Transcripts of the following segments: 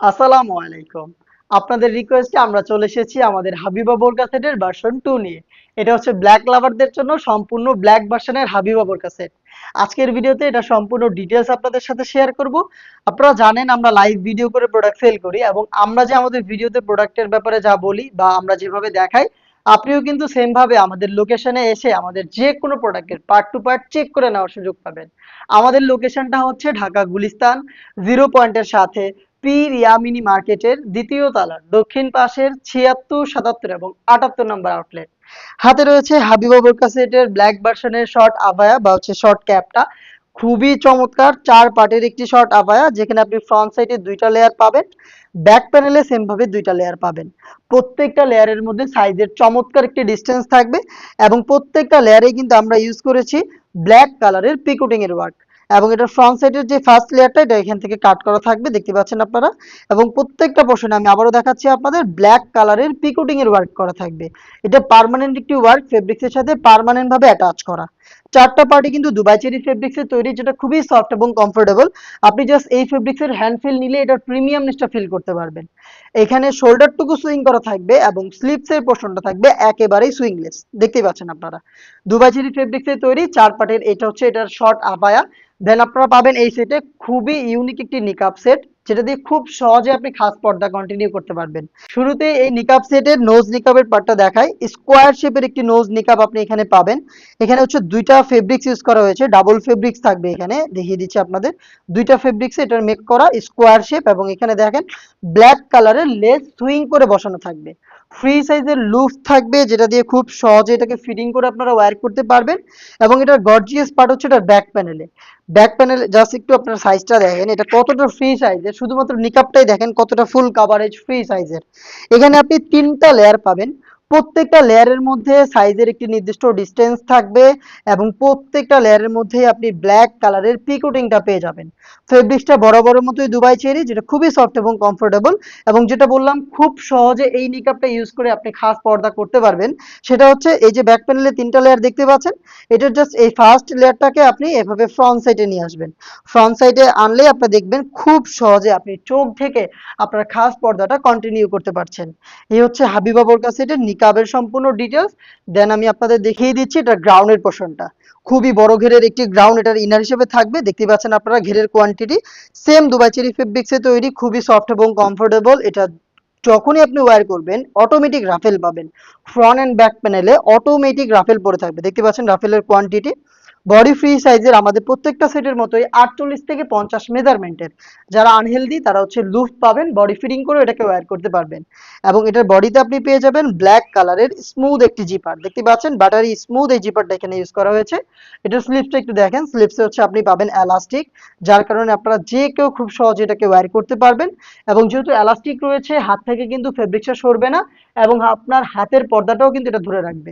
আসসালামু আলাইকুম। আপনাদের রিকোয়েস্টে আমরা চলে এসেছি আমাদের হাবিবা বোরকা সেটের ভার্সন টু নিয়ে। এটা হচ্ছে ব্ল্যাক লাভারদের জন্য সম্পূর্ণ ব্ল্যাক ভার্সনের হাবিবা বোরকা সেট আজকের ভিডিওতে এটা সম্পূর্ণ ডিটেলস আপনাদের সাথে শেয়ার করব। আপনারা জানেন আমরা লাইভ ভিডিও করে প্রোডাক্ট সেল করি এবং আমরা যে আমাদের ভিডিওতে প্রোডাক্টের ব্যাপারে যা বলি বা আমরা যেভাবে দেখাই, আপনিও কিন্তু সেমভাবে আমাদের লোকেশনে এসে আমাদের যে কোনো প্রোডাক্টের পার্ট টু পার্ট চেক করে নেওয়ার সুযোগ পাবেন। আমাদের লোকেশনটা হচ্ছে ঢাকা গুলিস্তান জিরো পয়েন্টের সাথে পীর ইয়ামিনী মার্কেটের দ্বিতীয় তলার দক্ষিণ পাশের ছিয়াত্তর, সাতাত্তর এবং আটাত্তর নম্বর আউটলেট হাতে রয়েছে হাবিবা বোরকা সেটের ব্ল্যাক ভার্সনের শর্ট আভায়া বা হচ্ছে শর্ট ক্যাপটা খুবই চমৎকার, চার পার্টের একটি শর্ট আভায়া, যেখানে আপনি ফ্রন্ট সাইডে দুইটা লেয়ার পাবেন ব্যাক প্যানেলে ভাবে দুইটা লেয়ার পাবেন। প্রত্যেকটা লেয়ারের মধ্যে সাইজের চমৎকার একটি ডিস্টেন্স থাকবে এবং প্রত্যেকটা লেয়ারে কিন্তু আমরা ইউজ করেছি ব্ল্যাক কালারের পিকোটিং এর ওয়ার্ক এবং এটা ফ্রন্ট সাইডের যে ফার্স্ট লেয়ারটা এটা এখান থেকে কাট করা থাকবে, দেখতে পাচ্ছেন আপনারা। এবং প্রত্যেকটা পোর্শনে আমি আবারও দেখাচ্ছি আপনাদের ব্ল্যাক কালারের পিকোটিং এর ওয়ার্ক করা থাকবে। এটা পার্মানেন্ট একটি ওয়ার্ক ফেব্রিক্সের সাথে পার্মানেন্ট ভাবে অ্যাটাচ করা। চারটা পার্টি কিন্তু দুবাই চেরি ফেব্রিক্স এর তৈরি, যেটা খুবই সফট এবং কমফোর্টেবল আপনি জাস্ট এই ফেব্রিক্স এর হ্যান্ড ফিল নিলে এটার প্রিমিয়ামনেসটা ফিল করতে পারবেন। এখানে শোল্ডারটুকু সুইং করা থাকবে এবং স্লিপস এর পোর্শনটা থাকবে একেবারেই সুইংলেস দেখতেই পাচ্ছেন আপনারা। দুবাই চেরি ফেব্রিক্স এর তৈরি চার পার্টের এটা হচ্ছে এটার শর্ট আপায়া। দেন আপনারা পাবেন এই সেটে খুবই ইউনিক একটি নিকাপ সেট যেটা দিয়ে খুব সহজে আপনি খাস পর্দা কন্টিনিউ করতে পারবেন। শুরুতে এই নিকাপ সেটের নোজ নিকাপের পার্টটা দেখায় স্কোয়ার শেপের একটি নোজ নিকাপ আপনি এখানে পাবেন। এখানে হচ্ছে দুইটা ফেব্রিক্স ইউজ করা হয়েছে। ডাবল ফেব্রিক্স থাকবে এখানে, দেখিয়ে দিচ্ছি আপনাদের। দুইটা ফেব্রিক্স এটার মেক করা স্কোয়ার শেপ এবং এখানে দেখেন ব্ল্যাক কালারের লেস সুইং করে বসানো থাকবে। ফ্রি সাইজের লুফ থাকবে, যেটা দিয়ে খুব সহজে এটাকে ফিটিং করে আপনারা ওয়ার করতে পারবেন এবং এটার গর্জিয়াস পার্ট হচ্ছে এটা ব্যাক প্যানেলে ব্যাক প্যানেল জাস্ট একটু আপনার সাইজটা দেখেন, এটা কতটা ফ্রি সাইজের শুধুমাত্র নিকাপটাই দেখেন কতটা ফুল কাভারেজ ফ্রি সাইজের এখানে আপনি তিনটা লেয়ার পাবেন। প্রত্যেকটা লেয়ারের মধ্যে সাইজের একটি নির্দিষ্ট ডিস্টেন্স থাকবে এবং প্রত্যেকটা লেয়ারের মধ্যে আপনি ব্ল্যাক কালারের পিকোটিংটা পেয়ে যাবেন। ফেব্রিক্সটা বড় বড় মতোই দুবাই চেরি, যেটা খুবই সফট এবং কমফোর্টেবল এবং যেটা বললাম, খুব সহজে এই নিকাপটা ইউজ করে আপনি খাস পর্দা করতে পারবেন। সেটা হচ্ছে এই যে ব্যাক প্যানেলে তিনটা লেয়ার দেখতে পাচ্ছেন এটার জাস্ট এই ফার্স্ট লেয়ারটাকে আপনি এভাবে ফ্রন্ট সাইডে নিয়ে আসবেন। ফ্রন্ট সাইডে আনলে আপনি দেখবেন খুব সহজে আপনি চোখ থেকে আপনার খাস পর্দাটা কন্টিনিউ করতে পারছেন। এই হচ্ছে হাবিবা বোরকা সেটের নিকাবের সম্পূর্ণ ডিটেলস দেন আমি আপনাদের দেখিয়ে দিচ্ছি এটা গ্রাউন্ডের পোর্শনটা খুবই বড় ঘেরের একটি গ্রাউন্ড এটার ইনার হিসেবে থাকবে। দেখতে পাচ্ছেন আপনারা ঘেরের কোয়ান্টিটি সেম দুবাই চেরি ফেব্রিক্সে তৈরি, খুবই সফট এবং কমফোর্টেবল এটা যখনই আপনি ওয়ার করবেন অটোমেটিক রাফেল পাবেন। ফ্রন্ট অ্যান্ড ব্যাক প্যানেলে অটোমেটিক রাফেল পরে থাকবে। দেখতে পাচ্ছেন রাফেলের কোয়ান্টিটি বডি ফ্রি সাইজের আমাদের প্রত্যেকটা সেটের মতোই আটচল্লিশ থেকে পঞ্চাশ মেজারমেন্টের যারা আনহেলদি তারা হচ্ছে লুফ পাবেন বডি ফিটিং করে এটাকে ওয়্যার করতে পারবেন। এবং এটার বডিতে আপনি পেয়ে যাবেন ব্ল্যাক কালারের স্মুথ একটি জিপার দেখতে পাচ্ছেন বাটারি স্মুথ এই জিপারটা এখানে ইউজ করা হয়েছে। এটার স্লিপসটা একটু দেখেন স্লিপসে হচ্ছে আপনি পাবেন এলাস্টিক যার কারণে আপনারা যে কেউ খুব সহজে এটাকে ওয়্যার করতে পারবেন। এবং যেহেতু এলাস্টিক রয়েছে, হাত থেকে কিন্তু ফেব্রিক্সটা সরবে না, এবং আপনার হাতের পর্দাটাও কিন্তু এটা ধরে রাখবে।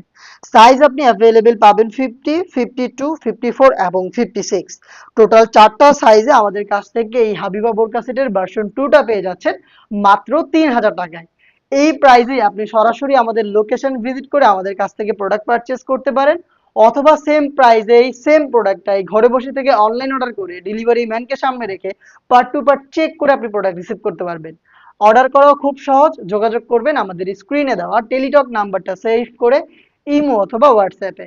সাইজ আপনি অ্যাভেলেবেল পাবেন fifty fifty two fifty four এবং ফিফটি সিক্স টোটাল চারটা সাইজে আমাদের কাছ থেকে এই হাবিবা বোরকা সেটের ভার্সন টুটা পেয়ে যাচ্ছেন মাত্র তিন হাজার টাকায়। এই প্রাইজে আপনি সরাসরি আমাদের লোকেশন ভিজিট করে আমাদের কাছ থেকে প্রোডাক্ট পারচেস করতে পারেন, অথবা সেম প্রাইজেই সেম প্রোডাক্টটাই ঘরে বসে থেকে অনলাইন অর্ডার করে ডেলিভারি ম্যানকে সামনে রেখে পার্ট টু পার্ট চেক করে আপনি প্রোডাক্ট রিসিভ করতে পারবেন। অর্ডার করাও খুব সহজ, যোগাযোগ করবেন আমাদের স্ক্রিনে দেওয়া টেলিটক নাম্বারটা সেভ করে ইমো অথবা হোয়াটসঅ্যাপে